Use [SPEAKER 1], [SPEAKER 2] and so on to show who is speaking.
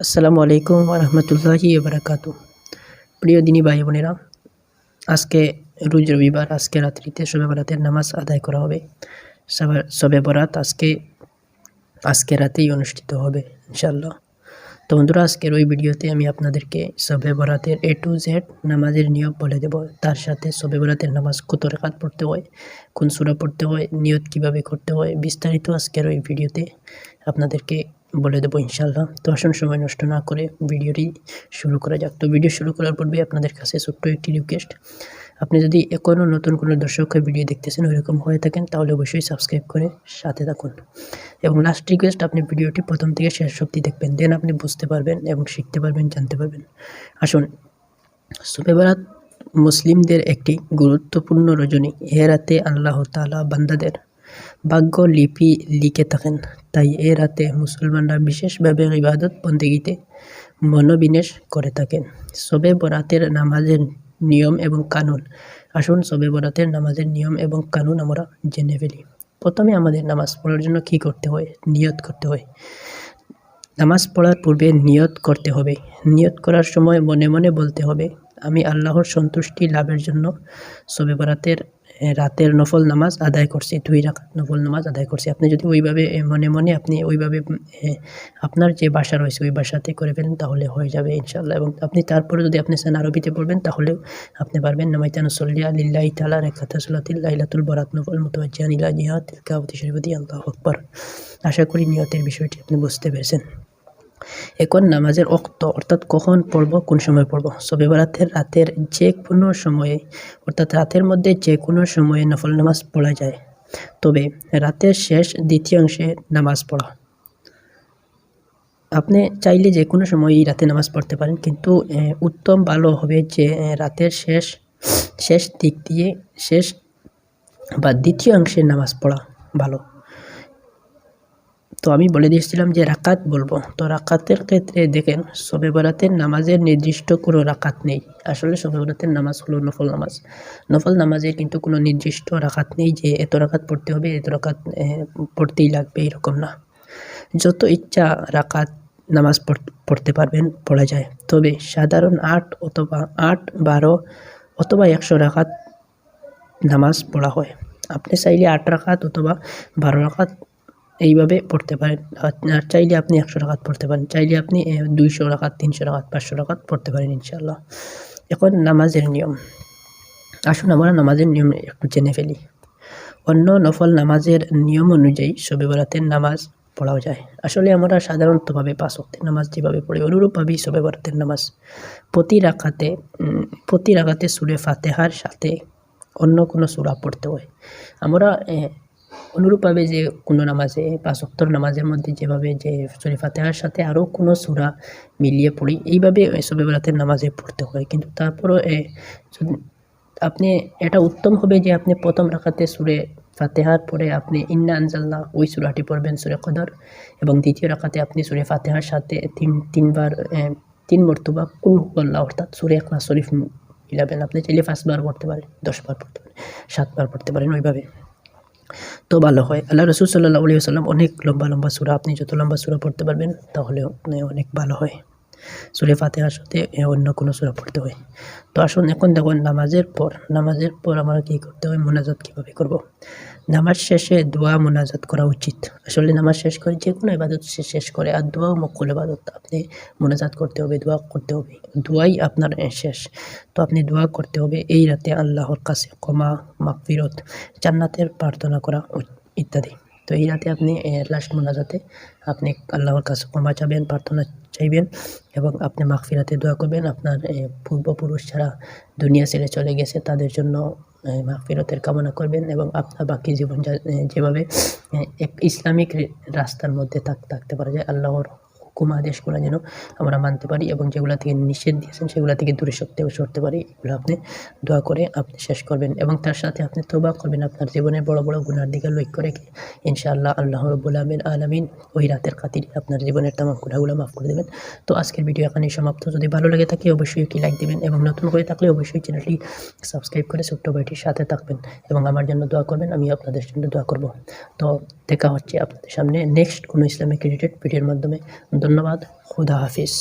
[SPEAKER 1] আসসালামু আলাইকুম রহমতুল্লাহি বারাকাত প্রিয় দিনী ভাই বোনেরা, আজকে রোজ রবিবার, আজকে রাত্রিতে শবে বরাতের নামাজ আদায় করা হবে। সবে- বরাত আজকে আজকে রাতেই অনুষ্ঠিত হবে ইনশাল্লাহ তো বন্ধুরা, আজকের ওই ভিডিওতে আমি আপনাদেরকে শবে বরাতের এ টু জেড নামাজের নিয়ম বলে দেব। তার সাথে শবে বরাতের নামাজ কত রেখাত পড়তে হয়, কোন সুরা পড়তে হয়, নিয়ত কীভাবে করতে হয়, বিস্তারিত আজকের ওই ভিডিওতে আপনাদেরকে বলে দেবো ইনশাল্লাহ তো আসুন, সময় নষ্ট না করে ভিডিওটি শুরু করা যাক। তো ভিডিও শুরু করার পূর্বে আপনাদের কাছে ছোট্ট একটি রিকোয়েস্ট আপনি যদি এখনও নতুন কোনো দর্শক হয়ে ভিডিও দেখতেছেন, ওইরকম হয়ে থাকেন, তাহলে অবশ্যই সাবস্ক্রাইব করে সাথে থাকুন। এবং লাস্ট রিকোয়েস্ট আপনি ভিডিওটি প্রথম থেকে শেষ অবধি দেখবেন। দেন আপনি বুঝতে পারবেন এবং শিখতে পারবেন, জানতে পারবেন। আসুন সুবে বরাত মুসলিমদের একটি গুরুত্বপূর্ণ রজনী এ রাতে আল্লাহ তাআলা বান্দাদের ভাগ্য লিপি লিখে থাকেন তাই এ রাতে মুসলমানরা বিশেষভাবে ইবাদত বন্দেগীতে মনোবিনিবেশ করে থাকেন শবে বরাতের নামাজের নিয়ম এবং কানুন আসুন শবে বরাতের নামাজের নিয়ম এবং কানুন আমরা জেনে ফেলি প্রথমে আমাদের নামাজ পড়ার জন্য কি করতে হয় নিয়ত করতে হয় নামাজ পড়ার পূর্বে নিয়ত করতে হবে নিয়ত করার সময় মনে মনে বলতে হবে আমি আল্লাহর সন্তুষ্টি লাভের জন্য শবে বরাতের রাতের নফল নামাজ আদায় করছি, দুই রাকাত নফল নামাজ আদায় করছি। আপনি যদি ওইভাবে মনে মনে আপনি ওইভাবে আপনার যে বাসা রয়েছে, ওই ভাষাতে করে ফেলেন, তাহলে হয়ে যাবে ইনশাল্লাহ এবং আপনি তারপরে যদি আপনি চান আরবিতে পড়বেন, তাহলেও আপনি পারবেন। নামাইতান সল্লিয়া লিল্লাহি তালা রেখাতা লাইলাতুল বরাত নফল মুতওয়াজ্জিহান ইলা জিহাদ। তিলকাওয়াতি শরীফতি আল্লাহু আকবার। আশা করি নিয়তের বিষয়টি আপনি বুঝতে পেরেছেন। এখন নামাজের অক্ত অর্থাৎ কখন পড়ব, কোন সময় পড়ব? বরাতের রাতের যে কোনো সময়ে, অর্থাৎ রাতের মধ্যে যে কোনো সময়ে নফল নামাজ পড়া যায়। তবে রাতের শেষ দ্বিতীয় অংশে নামাজ পড়া। আপনি চাইলে যে কোনো সময়ই রাতে নামাজ পড়তে পারেন, কিন্তু উত্তম ভালো হবে যে রাতের শেষ শেষ দিক দিয়ে, শেষ বা দ্বিতীয় অংশে নামাজ পড়া ভালো। তো আমি বলে দিয়েছিলাম যে রাকাত বলব। তো রাকাতের ক্ষেত্রে দেখেন সবে বরাতের নামাজের নির্দিষ্ট কোনো রাকাত নেই। আসলে সবে বরাতের নামাজ হলো নফল নামাজ। নফল নামাজের কিন্তু কোনো নির্দিষ্ট রাকাত নেই যে এত রাকাত পড়তে হবে, এত রাকাত পড়তেই লাগবে এরকম না। যত ইচ্ছা রাকাত, নামাজ পড়- পড়তে পারবেন, পড়া যায়। তবে সাধারণ আট অথবা, আট, বারো অথবা একশো রাকাত নামাজ পড়া হয়। আপনি চাইলে আট রাখাত অথবা বারো রাকাত এইভাবে পড়তে পারেন। আর চাইলে আপনি একশো রাকাত পড়তে পারেন। চাইলে আপনি দুইশো রাকাত তিনশো রাকাত পাঁচশো রাকাত পড়তে পারেন ইনশাল্লাহ এখন নামাজের নিয়ম। আসুন আমরা নামাজের নিয়ম একটু জেনে ফেলি। অন্য নফল নামাজের নিয়ম অনুযায়ী শবে বরাতের নামাজ পড়াও যায়। আসলে আমরা সাধারণতভাবে পাঁচ ওয়াক্তের নামাজ যেভাবে পড়ি, অনুরূপভাবেই শবে বরাতের নামাজ। প্রতি রাখাতে প্রতি রাখাতে সুরে ফাতেহার সাথে অন্য কোনো সুরা পড়তে হয়। আমরা অনুরূপভাবে যে কোনো নামাজে পাঁচ ওয়াক্তর নামাজের মধ্যে যেভাবে যে সুরে ফাতেহার সাথে আরও কোনো সুরা মিলিয়ে পড়ি, এইভাবে শবে বরাতের নামাজে পড়তে হয়। কিন্তু তারপরও আপনি, এটা উত্তম হবে যে আপনি প্রথম রাখাতে সুরে ফাতেহার পরে আপনি ইন্না আনজাল্লাহ ওই সুরাটি পড়বেন সুরে কদর এবং দ্বিতীয় রাখাতে আপনি সুরে ফাতেহার সাথে তিন, তিনবার তিন মর্তবা কুল আল্লাহ অর্থাৎ সুরে একলা শরীফ মিলাবেন। আপনি চাইলে পাঁচবার পড়তে পারেন, দশবার পড়তে পারেন, সাতবার পড়তে পারেন, ওইভাবে। তো ভালো হয়। আল্লাহ রসুল সাল্লাহ আলী সাল্লাম অনেক লম্বা লম্বা সুরা, আপনি যত লম্বা সুরা পড়তে পারবেন তাহলে অনেক ভালো হয়। সুরে ফাতেহার সাথে অন্য কোনো সুরা পড়তে হয়। তো আসুন এখন দেখুন নামাজের পর নামাজের পর আমরা কী করতে হয়, মোনাজাত কীভাবে করব। নামাজ শেষে দোয়া মোনাজাত করা উচিত। আসলে নামাজ শেষ করে যে কোনো ইবাদত শেষ করে, আর দোয়াও মক্কুল ইবাদত আপনি মোনাজাত করতে হবে, দোয়া করতে হবে। দোয়াই আপনার শেষ। তো আপনি দোয়া করতে হবে এই রাতে আল্লাহর কাছে ক্ষমা, মাগফিরত, জান্নাতের প্রার্থনা করা ইত্যাদি। তো এই রাতে আপনি লাস্ট মোনাজাতে আপনি আল্লাহর কাছে ক্ষমা চাবেন প্রার্থনা চাইবেন এবং আপনি মাগফিরাতে দোয়া করবেন। আপনার পূর্বপুরুষ যারা দুনিয়া ছেড়ে চলে গেছে তাদের জন্য মাখফিরতের কামনা করবেন এবং আপনার বাকি জীবন যেভাবে এক ইসলামিক রাস্তার মধ্যে থাক, থাকতে পারা যায়, আল্লাহর হুকুম আদেশগুলো যেন আমরা মানতে পারি এবং যেগুলো থেকে নিষেধ দিয়েছেন সেগুলো থেকে দূরে সরতে সরতে পারি, এগুলো আপনি দোয়া করে আপনি শেষ করবেন এবং তার সাথে আপনি তোবা করবেন। আপনার জীবনের বড় বড় গুণার দিকে লক্ষ্য রেখে ইনশাআল্লাহ আল্লাহ রব্বুল আমিন আলামিন ওই রাতের খাতিরে আপনার জীবনের তামাম গুণাগুলো মাফ করে দেবেন। তো আজকের ভিডিও এখানেই সমাপ্ত। যদি ভালো লাগে থাকে অবশ্যই একটি লাইক দিবেন এবং নতুন করে থাকলে অবশ্যই চ্যানেলটি সাবস্ক্রাইব করে ছোট্ট ভাইটির সাথে থাকবেন এবং আমার জন্য দোয়া করবেন, আমি আপনাদের জন্য দোয়া করব। তো দেখা হচ্ছে আপনাদের সামনে নেক্সট কোনো ইসলামিক রিলেটেড ভিডিওর মাধ্যমে। ধন্যবাদ খুদা হাফিজ।